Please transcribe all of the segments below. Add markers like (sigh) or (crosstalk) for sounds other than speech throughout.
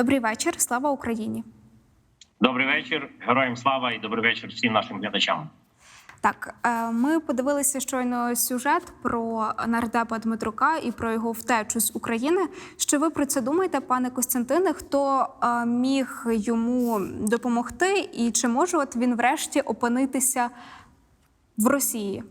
Добрий вечір. Слава Україні. Добрий вечір, героям слава і добрий вечір всім нашим глядачам. Так, е, ми подивилися щойно сюжет про нардепа Дмитрука і про його втечу з України. Що ви про це думаєте, пане Костянтине? Хто е, міг йому допомогти, і чи може от він врешті опинитися в Росії?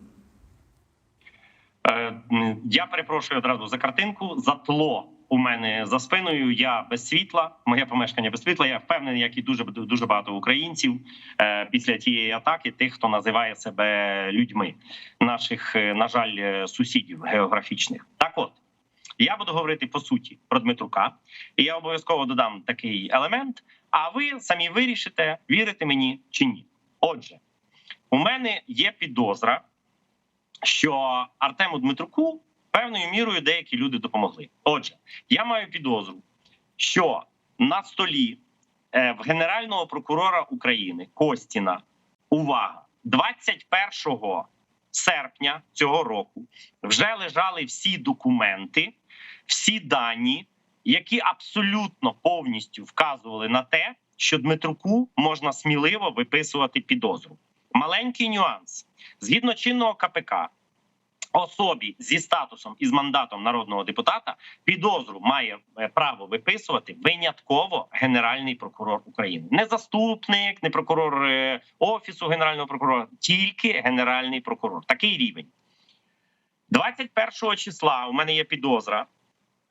Е, Я перепрошую одразу за картинку. За тло у мене за спиною. Я без світла. Моє помешкання без світла. Я впевнений, як і дуже дуже багато українців е, після тієї атаки, тих, хто називає себе людьми, наших, е, на жаль, е, сусідів географічних. Так, от я буду говорити по суті про Дмитрука, і я обов'язково додам такий елемент. А ви самі вирішите, вірите мені чи ні. Отже, у мене є підозра що Артему Дмитруку певною мірою деякі люди допомогли. Отже, я маю підозру, що на столі е, в генерального прокурора України Костіна увага 21 серпня цього року вже лежали всі документи, всі дані, які абсолютно повністю вказували на те, що Дмитруку можна сміливо виписувати підозру. Маленький нюанс згідно чинного КПК. Особі зі статусом і з мандатом народного депутата підозру має е, право виписувати винятково генеральний прокурор України, не заступник, не прокурор е, офісу генерального прокурора, тільки генеральний прокурор. Такий рівень. 21 числа у мене є підозра,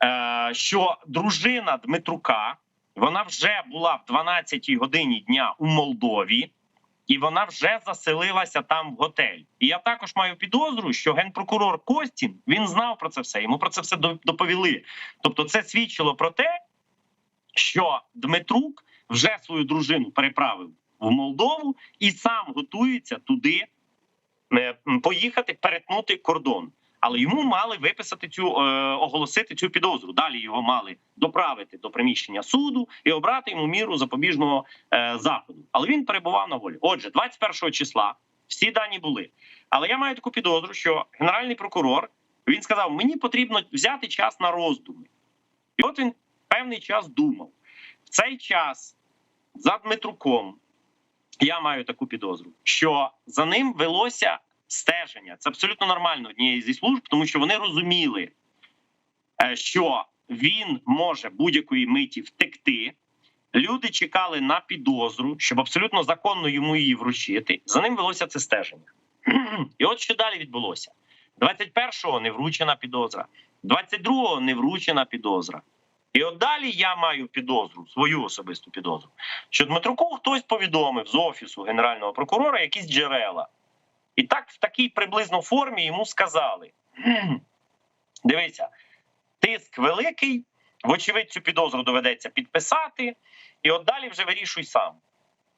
е, що дружина Дмитрука вона вже була в 12 годині дня у Молдові і вона вже заселилася там в готель. І я також маю підозру, що генпрокурор Костін він знав про це все. Йому про це все доповіли. Тобто, це свідчило про те, що Дмитрук вже свою дружину переправив в Молдову і сам готується туди е, поїхати перетнути кордон але йому мали виписати цю е, оголосити цю підозру. Далі його мали доправити до приміщення суду і обрати йому міру запобіжного е, заходу. Але він перебував на волі. Отже, 21 числа всі дані були. Але я маю таку підозру, що генеральний прокурор він сказав: мені потрібно взяти час на роздуми, і от він певний час думав в цей час за Дмитруком. Я маю таку підозру, що за ним велося стеження. Це абсолютно нормально однієї зі служб, тому що вони розуміли, е, що він може будь-якої миті втекти. Люди чекали на підозру, щоб абсолютно законно йому її вручити. За ним велося це стеження. (clears throat) І от що далі відбулося: 21-го не вручена підозра, 22-го не вручена підозра. І от далі я маю підозру, свою особисту підозру, що Дмитруку хтось повідомив з офісу генерального прокурора якісь джерела. І так в такій приблизно формі йому сказали: дивися, тиск великий, вочевидь, цю підозру доведеться підписати, і от далі вже вирішуй сам.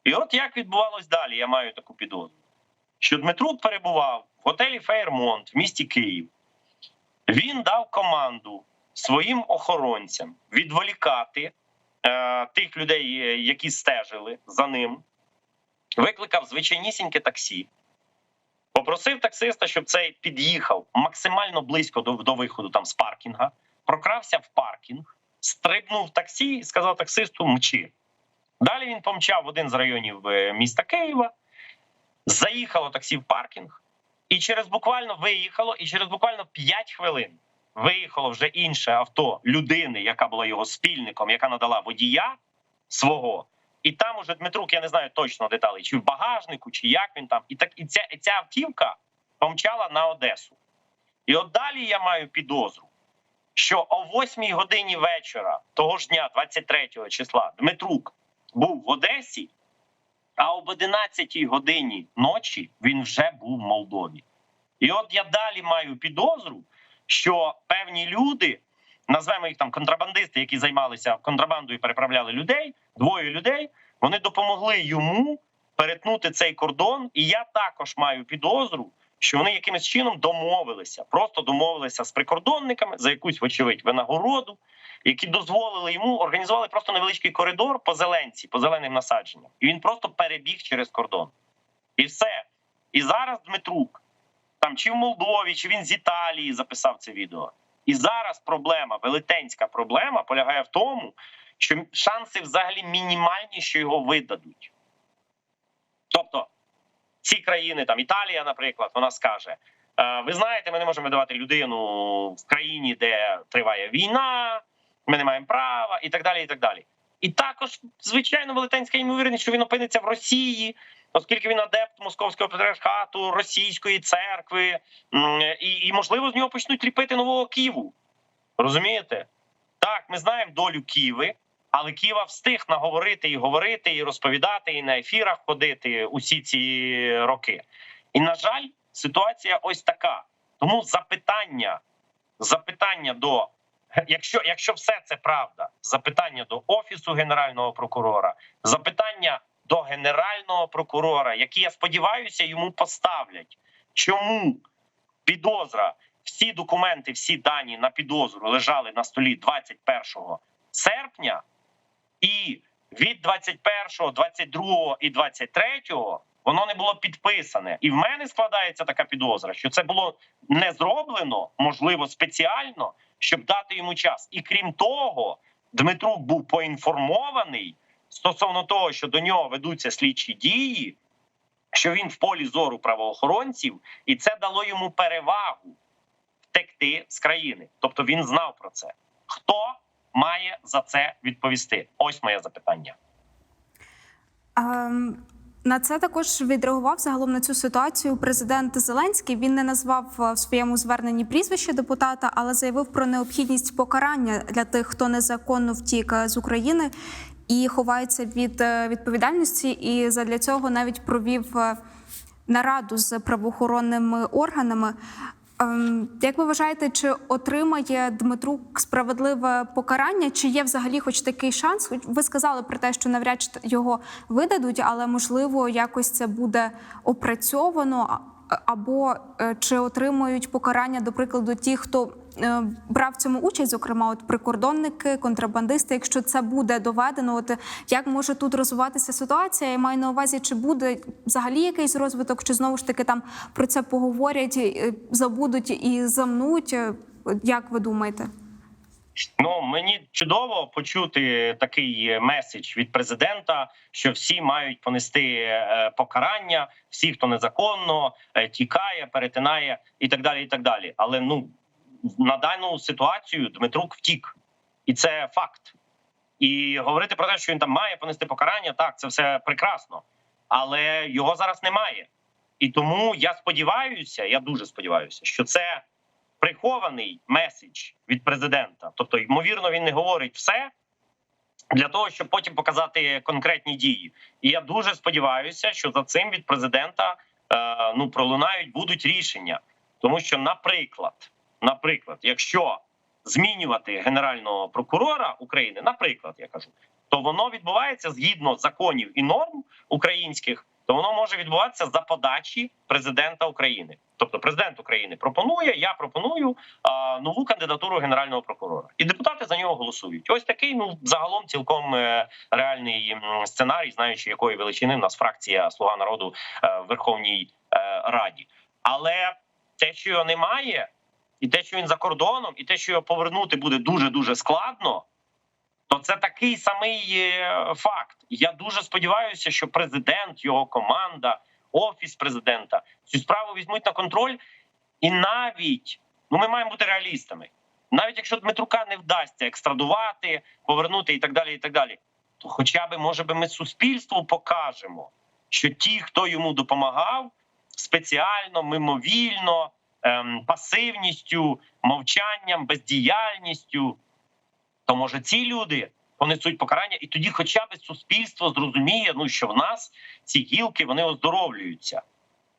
І от як відбувалось далі, я маю таку підозру, що Дмитрук перебував в готелі Фейермонт в місті Київ. Він дав команду своїм охоронцям відволікати е, тих людей, які стежили за ним, викликав звичайнісіньке таксі. Попросив таксиста, щоб цей під'їхав максимально близько до до виходу там з паркінга, прокрався в паркінг, стрибнув в таксі і сказав таксисту мчи. Далі він помчав в один з районів е, міста Києва, заїхало таксі в паркінг, і через буквально виїхало, і через буквально 5 хвилин виїхало вже інше авто людини, яка була його спільником, яка надала водія свого. І там уже Дмитрук, я не знаю точно деталей, чи в багажнику, чи як він там, і так і ця і ця автівка помчала на Одесу. І от далі я маю підозру, що о 8 годині вечора того ж дня, 23 числа, Дмитрук був в Одесі, а об 11 годині ночі він вже був в Молдові. І от я далі маю підозру, що певні люди назвемо їх там контрабандисти, які займалися контрабандою, переправляли людей. Двоє людей вони допомогли йому перетнути цей кордон. І я також маю підозру, що вони якимось чином домовилися, просто домовилися з прикордонниками за якусь вочевидь винагороду, які дозволили йому організували просто невеличкий коридор по зеленці, по зеленим насадженням. І він просто перебіг через кордон. І все. І зараз Дмитрук там чи в Молдові, чи він з Італії записав це відео. І зараз проблема, велетенська проблема полягає в тому, що шанси взагалі мінімальні, що його видадуть. Тобто, ці країни, там Італія, наприклад, вона скаже: «Е, ви знаєте, ми не можемо видавати людину в країні, де триває війна, ми не маємо права, і так далі. І так далі. І також, звичайно, велетенська ймовірність, що він опиниться в Росії, оскільки він адепт московського патріархату, російської церкви, і, і можливо з нього почнуть ліпити нового Києву. Розумієте? Так, ми знаємо долю Києви, але Києва встиг наговорити і говорити, і розповідати, і на ефірах ходити усі ці роки. І на жаль, ситуація ось така. Тому запитання, запитання до якщо, якщо все це правда, запитання до офісу генерального прокурора, запитання до генерального прокурора, які я сподіваюся, йому поставлять. Чому підозра? Всі документи, всі дані на підозру лежали на столі 21 серпня, і від 21, 22 і 23 воно не було підписане. І в мене складається така підозра, що це було не зроблено, можливо, спеціально, щоб дати йому час. І крім того, Дмитрук був поінформований стосовно того, що до нього ведуться слідчі дії, що він в полі зору правоохоронців, і це дало йому перевагу втекти з країни. Тобто він знав про це. Хто має за це відповісти? Ось моє запитання. Ем, На це також відреагував загалом на цю ситуацію президент Зеленський. Він не назвав е, в своєму зверненні прізвище депутата, але заявив про необхідність покарання для тих, хто незаконно втік е, з України і ховається від е, відповідальності. І задля цього навіть провів е, нараду з правоохоронними органами. Ем, Як ви вважаєте, чи отримає Дмитрук справедливе покарання? Чи є взагалі хоч такий шанс? Ви сказали про те, що навряд чи його видадуть, але можливо якось це буде опрацьовано, або е, чи отримують покарання, до прикладу, ті, хто брав в цьому участь, зокрема, от прикордонники, контрабандисти. Якщо це буде доведено, от як може тут розвиватися ситуація? Я маю на увазі, чи буде взагалі якийсь розвиток, чи знову ж таки там про це поговорять, е, забудуть і замнуть? Е, Як ви думаєте? Ну мені чудово почути такий меседж від президента, що всі мають понести е, покарання, всі, хто незаконно е, тікає, перетинає і так далі. І так далі. Але ну на дану ситуацію Дмитрук втік, і це факт. І говорити про те, що він там має понести покарання, так це все прекрасно, але його зараз немає. І тому я сподіваюся, я дуже сподіваюся, що це прихований меседж від президента. Тобто, ймовірно, він не говорить все для того, щоб потім показати конкретні дії. І я дуже сподіваюся, що за цим від президента е, ну пролунають будуть рішення, тому що, наприклад, наприклад, якщо змінювати генерального прокурора України, наприклад, я кажу, то воно відбувається згідно законів і норм українських, то воно може відбуватися за подачі президента України. Тобто, президент України пропонує, я пропоную а, нову кандидатуру генерального прокурора, і депутати за нього голосують. Ось такий ну загалом цілком е, реальний сценарій, знаючи якої величини в нас фракція Слуга народу е, в Верховній е, Раді. Але те, що його немає, і те, що він за кордоном, і те, що його повернути буде дуже дуже складно. То це такий самий е, факт. Я дуже сподіваюся, що президент, його команда, офіс президента цю справу візьмуть на контроль. І навіть ну ми маємо бути реалістами. Навіть якщо Дмитрука не вдасться екстрадувати, повернути і так далі, і так далі, то хоча б може би ми суспільству покажемо, що ті, хто йому допомагав, спеціально, мимовільно, ем, пасивністю, мовчанням, бездіяльністю, то може ці люди понесуть покарання, і тоді, хоча б суспільство зрозуміє, ну що в нас ці гілки вони оздоровлюються.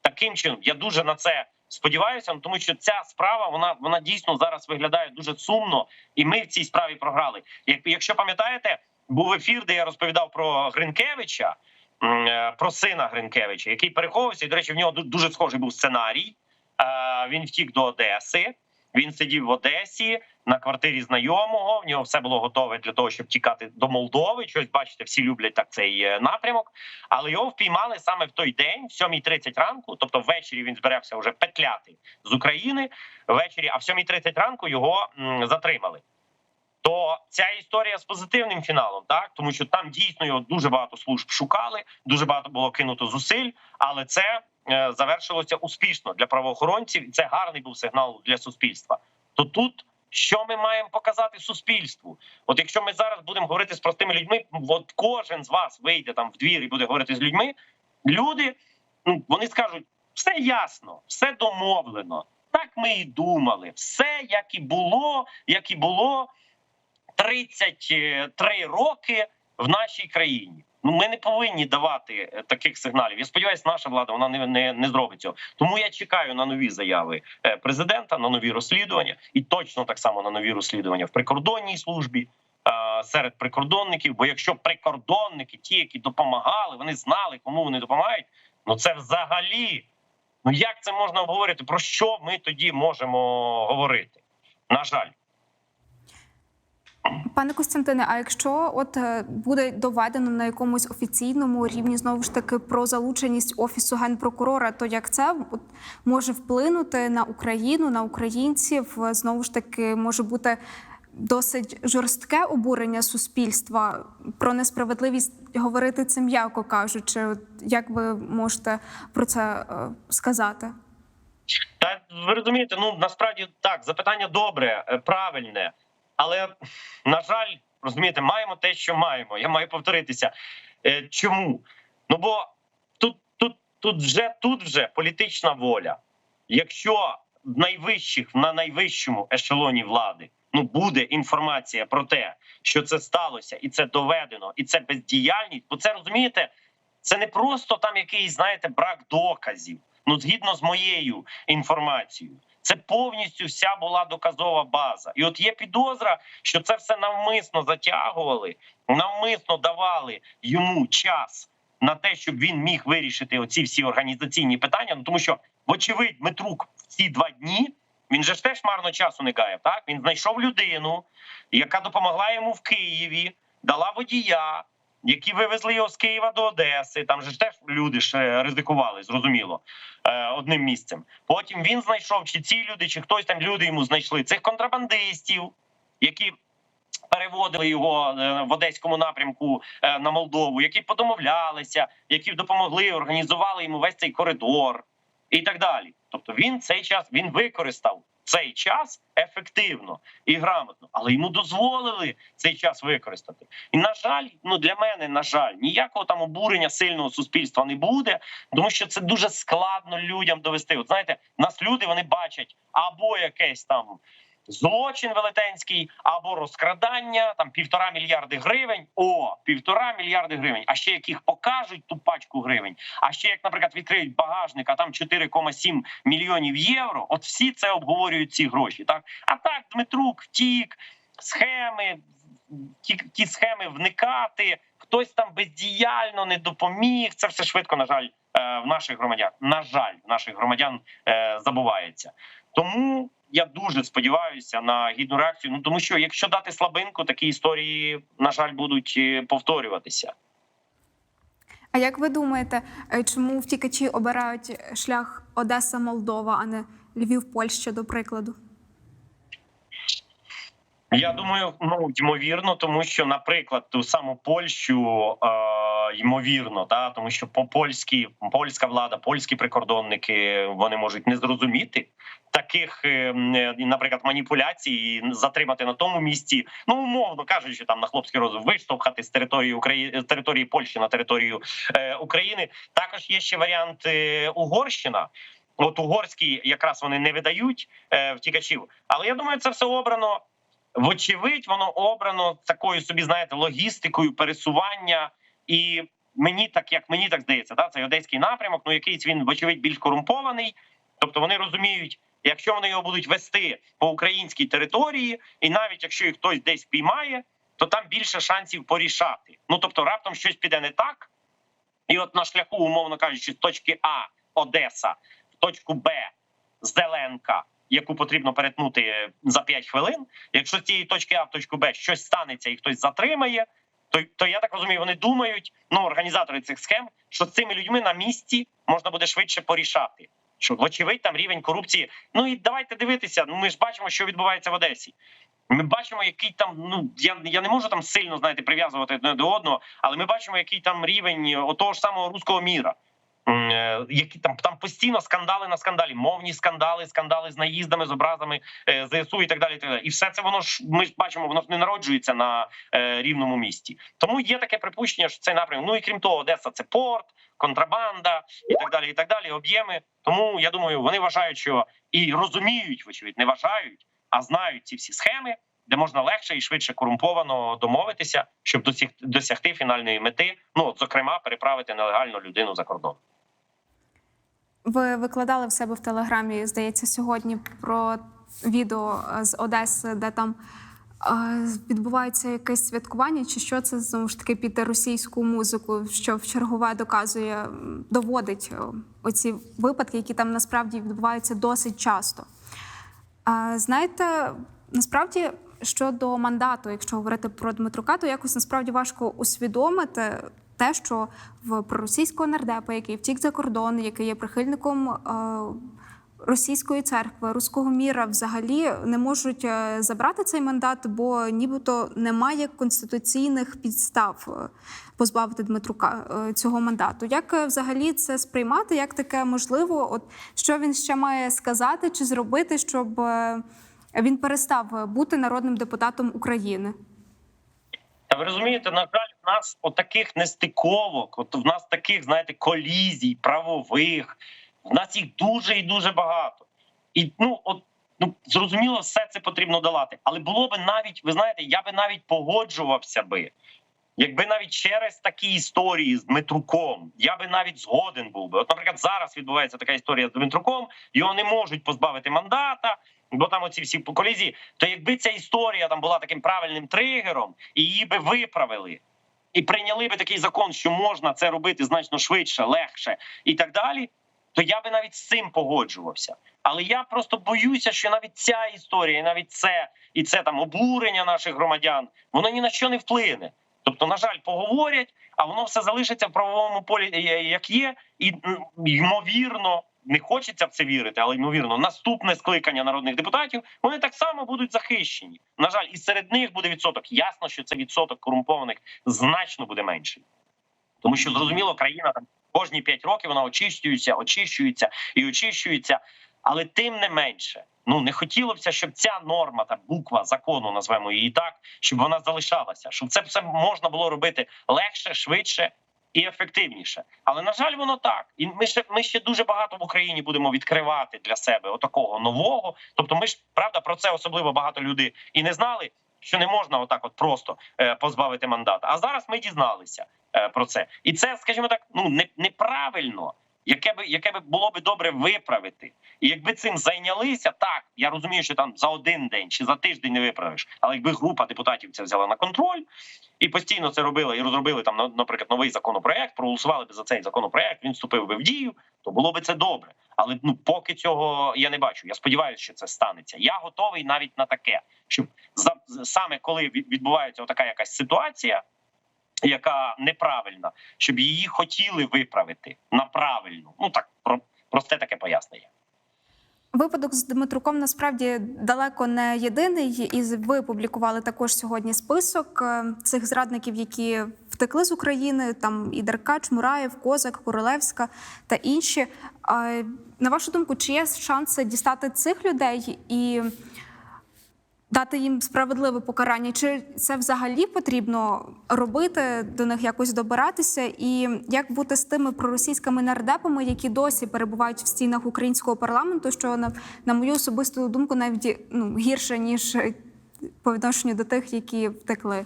Таким чином, я дуже на це сподіваюся, тому що ця справа вона вона дійсно зараз виглядає дуже сумно, і ми в цій справі програли. Як якщо пам'ятаєте, був ефір, де я розповідав про Гринкевича, е, про сина Гринкевича, який переховувався, і до речі, в нього дуже схожий був сценарій. Е, Він втік до Одеси. Він сидів в Одесі на квартирі знайомого. В нього все було готове для того, щоб тікати до Молдови. Щось бачите, всі люблять так цей е, напрямок. Але його впіймали саме в той день, в 7.30 ранку. Тобто, ввечері він збирався вже петляти з України. Ввечері, а в 7.30 ранку його затримали. То ця історія з позитивним фіналом, так тому що там дійсно його дуже багато служб шукали, дуже багато було кинуто зусиль, але це е, завершилося успішно для правоохоронців, і це гарний був сигнал для суспільства. То тут що ми маємо показати суспільству? От якщо ми зараз будемо говорити з простими людьми, от кожен з вас вийде там в двір і буде говорити з людьми, люди ну вони скажуть, все ясно, все домовлено. Так ми і думали, все як і було, як і було 33 роки в нашій країні. Ну ми не повинні давати е, таких сигналів. Я сподіваюся, наша влада вона не, не, не зробить цього. Тому я чекаю на нові заяви е, президента, на нові розслідування, і точно так само на нові розслідування в прикордонній службі. е, Серед прикордонників, бо якщо прикордонники, ті, які допомагали, вони знали, кому вони допомагають. Ну це взагалі. Ну як це можна обговорити? Про що ми тоді можемо говорити? На жаль. Пане Костянтине, а якщо от е, буде доведено на якомусь офіційному рівні знову ж таки про залученість офісу генпрокурора, то як це може вплинути на Україну, на українців? Знову ж таки, може бути досить жорстке обурення суспільства про несправедливість говорити це м'яко кажучи. Як ви можете про це е, сказати? Та ви розумієте, ну насправді так, запитання добре, е, правильне, але на жаль, розумієте, маємо те, що маємо. Я маю повторитися. Е, Чому? Ну бо тут, тут, тут вже тут вже політична воля. Якщо найвищих на найвищому ешелоні влади ну буде інформація про те, що це сталося, і це доведено, і це бездіяльність, бо це розумієте, це не просто там якийсь, знаєте, брак доказів. Ну, згідно з моєю інформацією, це повністю вся була доказова база. І от є підозра, що це все навмисно затягували, навмисно давали йому час на те, щоб він міг вирішити оці всі організаційні питання. Ну тому що, вочевидь, Дмитрук в ці два дні він же ж теж марно часу не гаяв. Так він знайшов людину, яка допомогла йому в Києві, дала водія які вивезли його з Києва до Одеси. Там же ж теж люди ж ризикували, зрозуміло, е, одним місцем. Потім він знайшов, чи ці люди, чи хтось там люди йому знайшли цих контрабандистів, які. Переводили його е, в одеському напрямку е, на Молдову, які подомовлялися, які допомогли, організували йому весь цей коридор і так далі. Тобто він цей час він використав цей час ефективно і грамотно, але йому дозволили цей час використати. І на жаль, ну для мене, на жаль, ніякого там обурення сильного суспільства не буде, тому що це дуже складно людям довести. От знаєте, нас люди вони бачать або якесь там. Злочин велетенський або розкрадання там півтора мільярди гривень. О, півтора мільярди гривень. А ще яких покажуть ту пачку гривень. А ще як, наприклад, відкриють багажник, а там 4,7 мільйонів євро. От всі це обговорюють ці гроші. Так а так Дмитрук втік, схеми, ті, ті схеми вникати. Хтось там бездіяльно не допоміг. Це все швидко, на жаль, е, в наших громадян. На жаль, в наших громадян е, забувається. Тому я дуже сподіваюся на гідну реакцію. Ну тому що якщо дати слабинку, такі історії на жаль будуть е, повторюватися. А як ви думаєте, е, чому втікачі обирають шлях Одеса Молдова, а не Львів Польща, до прикладу? Я думаю, ну ймовірно, тому що, наприклад, ту саму Польщу е, ймовірно, та тому що по польські польська влада, польські прикордонники вони можуть не зрозуміти таких, е, наприклад, маніпуляцій, затримати на тому місці, ну умовно кажучи, там на хлопський розум виштовхати з території України території Польщі на територію е, України. Також є ще варіант е, Угорщина. От угорські якраз вони не видають е, втікачів, але я думаю, це все обрано. Вочевидь, воно обрано такою собі, знаєте, логістикою пересування, і мені так як мені так здається, да, цей одеський напрямок, ну якийсь він вочевидь більш корумпований. Тобто вони розуміють, якщо вони його будуть вести по українській території, і навіть якщо їх хтось десь піймає, то там більше шансів порішати. Ну тобто, раптом щось піде не так, і от на шляху, умовно кажучи, з точки А Одеса в точку Б Зеленка, яку потрібно перетнути за 5 хвилин. Якщо з цієї точки А в точку Б щось станеться і хтось затримає, то, то я так розумію, вони думають, ну організатори цих схем, що з цими людьми на місці можна буде швидше порішати. Що вочевидь там рівень корупції. Ну і давайте дивитися. Ну ми ж бачимо, що відбувається в Одесі. Ми бачимо, який там ну я я не можу там сильно знаєте прив'язувати одне до одного, але ми бачимо, який там рівень отого ж самого руського міра. Е, Які там там постійно скандали на скандалі, мовні скандали, скандали з наїздами, з образами е, ЗСУ і так далі. І так далі. І все це воно ж ми ж бачимо, воно ж не народжується на е, рівному місці. Тому є таке припущення, що цей напрямок. Ну і крім того, Одеса це порт, контрабанда і так далі. І так далі. Об'єми. Тому я думаю, вони вважають, що і розуміють, вочевидь, не вважають, а знають ці всі схеми, де можна легше і швидше корумповано домовитися, щоб досяг- досягти фінальної мети. Ну зокрема, переправити нелегальну людину за кордон. Ви викладали в себе в телеграмі, здається, сьогодні про відео е, з Одеси, де там е, відбувається якесь святкування, чи що це знову ж таки під російську музику, що в чергове доказує, доводить е, оці випадки, які там насправді відбуваються досить часто. Знаєте, насправді щодо мандату, якщо говорити про Дмитрука, то якось насправді важко усвідомити те, що в проросійського нардепа, який втік за кордон, який є прихильником е, російської церкви, руського міра, взагалі не можуть е, забрати цей мандат, бо нібито немає конституційних підстав е, позбавити Дмитрука е, цього мандату. Як е, взагалі це сприймати? Як таке можливо? От що він ще має сказати чи зробити, щоб е, він перестав бути народним депутатом України? Та ви розумієте, на жаль, в нас отаких нестиковок, от в нас таких, знаєте, колізій правових, в нас їх дуже і дуже багато. І ну, от ну зрозуміло, все це потрібно долати. Але було би навіть, ви знаєте, я би навіть погоджувався би. Якби навіть через такі історії з Дмитруком, я би навіть згоден був би. От, наприклад, зараз відбувається така історія з Дмитруком, його не можуть позбавити мандата, бо там оці всі колізії. То якби ця історія там була таким правильним тригером, і її би виправили, і прийняли би такий закон, що можна це робити значно швидше, легше і так далі, то я би навіть з цим погоджувався. Але я просто боюся, що навіть ця історія, і навіть це, і це там обурення наших громадян, воно ні на що не вплине. Тобто, на жаль, поговорять, а воно все залишиться в правовому полі, е, як є, і ймовірно, не хочеться в це вірити, але ймовірно, наступне скликання народних депутатів вони так само будуть захищені. На жаль, і серед них буде відсоток. Ясно, що це відсоток корумпованих значно буде менший. Тому що зрозуміло, країна там кожні 5 років вона очищується, очищується і очищується. Але тим не менше, ну не хотілося б, щоб ця норма, та буква закону, назвемо її так, щоб вона залишалася, щоб це все можна було робити легше, швидше і ефективніше. Але на жаль, воно так. І ми ще ми ще дуже багато в Україні будемо відкривати для себе отакого нового. Тобто, ми ж правда про це особливо багато людей і не знали. Що не можна отак, от просто е, позбавити мандата. А зараз ми дізналися е, про це, і це, скажімо так, ну не неправильно, яке би яке би було би добре виправити. І якби цим зайнялися, так я розумію, що там за один день чи за тиждень не виправиш. Але якби група депутатів це взяла на контроль і постійно це робила, і розробили там, наприклад, новий законопроект, проголосували би за цей законопроект, він вступив би в дію, то було би це добре. Але ну поки цього я не бачу. Я сподіваюся, що це станеться. Я готовий навіть на таке, щоб за саме коли відбувається така якась ситуація. Яка неправильна, щоб її хотіли виправити на правильну. Ну так про просте таке пояснення. Випадок з Дмитруком насправді далеко не єдиний, і ви публікували також сьогодні список е, цих зрадників, які втекли з України. Там і Деркач, Мураєв, Козак, Королевська та інші. На вашу думку, чи є шанси дістати цих людей і дати їм справедливе покарання? Чи це взагалі потрібно робити, до них якось добиратися? І як бути з тими проросійськими нардепами, які досі перебувають в стінах українського парламенту, що на, на мою особисту думку навіть ну, гірше ніж по відношенню до тих, які втекли?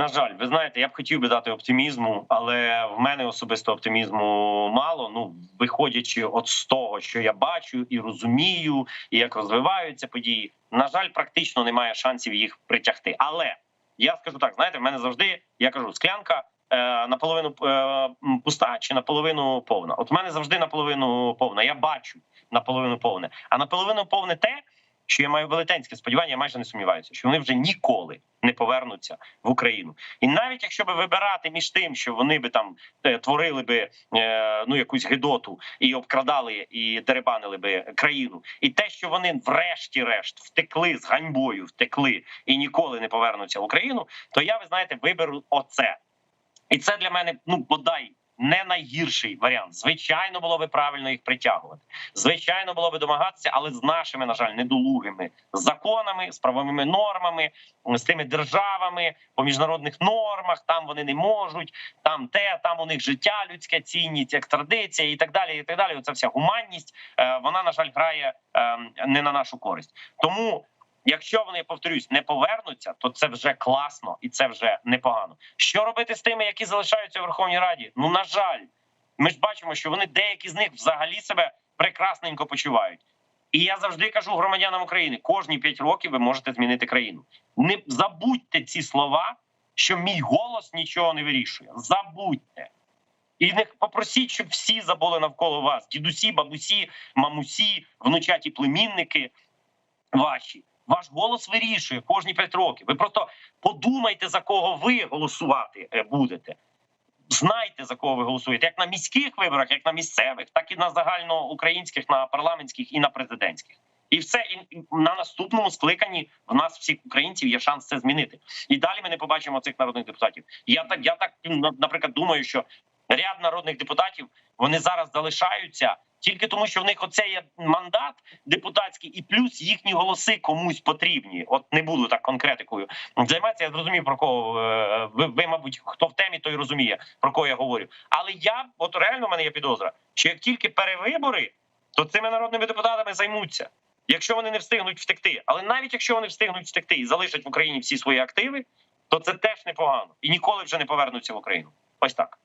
На жаль, ви знаєте, я б хотів би дати оптимізму, але в мене особисто оптимізму мало. Ну виходячи от з того, що я бачу і розумію, і як розвиваються події. На жаль, практично немає шансів їх притягти. Але я скажу так: знаєте, в мене завжди я кажу, склянка е, наполовину е, пуста чи наполовину повна. От в мене завжди наполовину повна. Я бачу наполовину повне, а наполовину повне те. Що я маю велетенське сподівання, я майже не сумніваюся, що вони вже ніколи не повернуться в Україну. І навіть якщо би вибирати між тим, що вони би там е, творили би е, ну якусь гидоту і обкрадали і деребанили би країну, і те, що вони врешті-решт втекли з ганьбою, втекли і ніколи не повернуться в Україну, то я ви знаєте виберу оце. І це для мене ну бодай не найгірший варіант. Звичайно, було би правильно їх притягувати. Звичайно, було би домагатися, але з нашими, на жаль, недолугими законами, з правовими нормами, з тими державами по міжнародних нормах. Там вони не можуть, там те, там у них життя людське цінність, екстрадиція і так далі. І так далі. Оця вся гуманність е, вона на жаль грає е, не на нашу користь. Тому. Якщо вони повторюсь не повернуться, то це вже класно і це вже непогано. Що робити з тими, які залишаються у Верховній Раді? Ну на жаль, ми ж бачимо, що вони деякі з них взагалі себе прекрасненько почувають. І я завжди кажу громадянам України: кожні п'ять років ви можете змінити країну. Не забудьте ці слова, що мій голос нічого не вирішує. Забудьте. І не попросіть, щоб всі забули навколо вас: дідусі, бабусі, мамусі, внучаті племінники ваші. Ваш голос вирішує кожні п'ять років. Ви просто подумайте, за кого ви голосувати е, будете. Знайте за кого ви голосуєте, як на міських виборах, як на місцевих, так і на загальноукраїнських, на парламентських і на президентських. І все і і на наступному скликанні в нас всіх українців є шанс це змінити. І далі ми не побачимо цих народних депутатів. Я так, я так наприклад, думаю, що ряд народних депутатів вони зараз залишаються тільки тому, що в них оце є мандат депутатський, і плюс їхні голоси комусь потрібні. От не буду так конкретикою займатися. Я зрозумів про кого е, ви, ви, мабуть, хто в темі, той розуміє про кого я говорю. Але я, от реально, в мене є підозра, що як тільки перевибори, то цими народними депутатами займуться. Якщо вони не встигнуть втекти, але навіть якщо вони встигнуть втекти і залишать в Україні всі свої активи, то це теж непогано і ніколи вже не повернуться в Україну. Ось так.